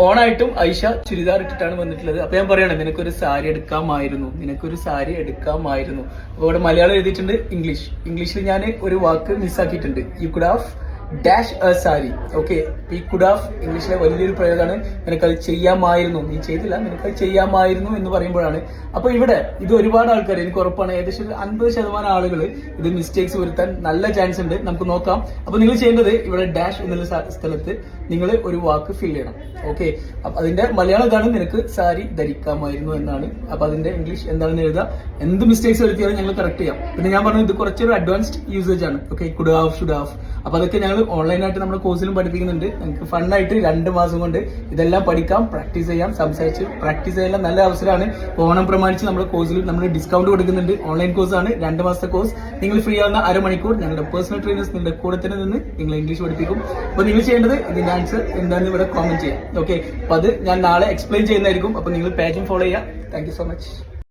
ഓണായിട്ടും ഐഷ ചുരിദാർ ഇട്ടിട്ടാണ് വന്നിട്ടുള്ളത്. അപ്പൊ ഞാൻ പറയണേ നിനക്കൊരു സാരി എടുക്കാമായിരുന്നു. നിനക്കൊരു സാരി എടുക്കാമായിരുന്നു. അപ്പൊ ഇവിടെ മലയാളം എഴുതിയിട്ടുണ്ട് ഇംഗ്ലീഷ്. ഇംഗ്ലീഷിൽ ഞാൻ ഒരു വാക്ക് മിസ്സാക്കിയിട്ടുണ്ട് you could have dash a sari okay ഈ കുഡ് ഹാവ് ഇംഗ്ലീഷിലെ വലിയൊരു പ്രയോഗമാണ്. നിനക്കത് ചെയ്യാമായിരുന്നു. നീ ചെയ്തില്ല നിനക്കത് ചെയ്യാമായിരുന്നു എന്ന് പറയുമ്പോഴാണ്. അപ്പൊ ഇവിടെ ഇത് ഒരുപാട് ആൾക്കാർ എനിക്ക് ഉറപ്പാണ് ഏകദേശം ഒരു അൻപത് ശതമാനം ആളുകൾ ഇത് മിസ്റ്റേക്സ് വരുത്താൻ നല്ല ചാൻസ് ഉണ്ട്. നമുക്ക് നോക്കാം. അപ്പൊ നിങ്ങൾ ചെയ്യേണ്ടത് ഇവിടെ ഡാഷ് എന്നുള്ള സ്ഥ- സ്ഥലത്ത് നിങ്ങൾ ഒരു വാക്ക് ഫിൽ ചെയ്യണം. ഓക്കെ അതിന്റെ മലയാളം ഇതാണ് നിനക്ക് സാരി ധരിക്കാമായിരുന്നു എന്നാണ്. അപ്പൊ അതിന്റെ ഇംഗ്ലീഷ് എന്താണെന്ന് എഴുതുക. എന്ത് മിസ്റ്റേക്സ് വരുത്തിയാലും ഞങ്ങൾ കറക്റ്റ് ചെയ്യാം. പിന്നെ ഞാൻ പറഞ്ഞു ഇത് കുറച്ചൊരു അഡ്വാൻസ്ഡ് യൂസേജ് ആണ്. Okay could have should have അപ്പൊ അതൊക്കെ ഞങ്ങൾ ഓൺലൈനായിട്ട് നമ്മുടെ കോഴ്സിലും പഠിപ്പിക്കുന്നുണ്ട്. നിങ്ങൾക്ക് ഫണ്ണായിട്ട് രണ്ട് മാസം കൊണ്ട് ഇതെല്ലാം പഠിക്കാം പ്രാക്ടീസ് ചെയ്യാം സംസാരിച്ച് പ്രാക്ടീസ് ചെയ്യാൻ നല്ല അവസരമാണ്. ഓണം പ്രമാണിച്ച് നമ്മുടെ കോഴ്സിൽ നമ്മൾ ഡിസ്കൗണ്ട് കൊടുക്കുന്നുണ്ട്. ഓൺലൈൻ കോഴ്സ് ആണ് രണ്ട് മാസത്തെ കോഴ്സ് നിങ്ങൾ ഫ്രീ ആവുന്ന അരമണിക്കൂർ ഞങ്ങളുടെ പേഴ്സണൽ ട്രെയിനേഴ്സ് നിങ്ങളുടെ കൂടെ തന്നെ നിന്ന് നിങ്ങൾ ഇംഗ്ലീഷ് പഠിപ്പിക്കും. അപ്പോൾ നിങ്ങൾ ചെയ്യേണ്ടത് ഇതിന്റെ ആൻസർ എന്താണെന്ന് ഇവിടെ കോമെന്റ് ചെയ്യാം. ഓക്കെ അപ്പോൾ അത് ഞാൻ നാളെ എക്സ്പ്ലെയിൻ ചെയ്യുന്നതായിരിക്കും. അപ്പോൾ നിങ്ങൾ പേജും ഫോളോ ചെയ്യാം താങ്ക് സോ മച്ച്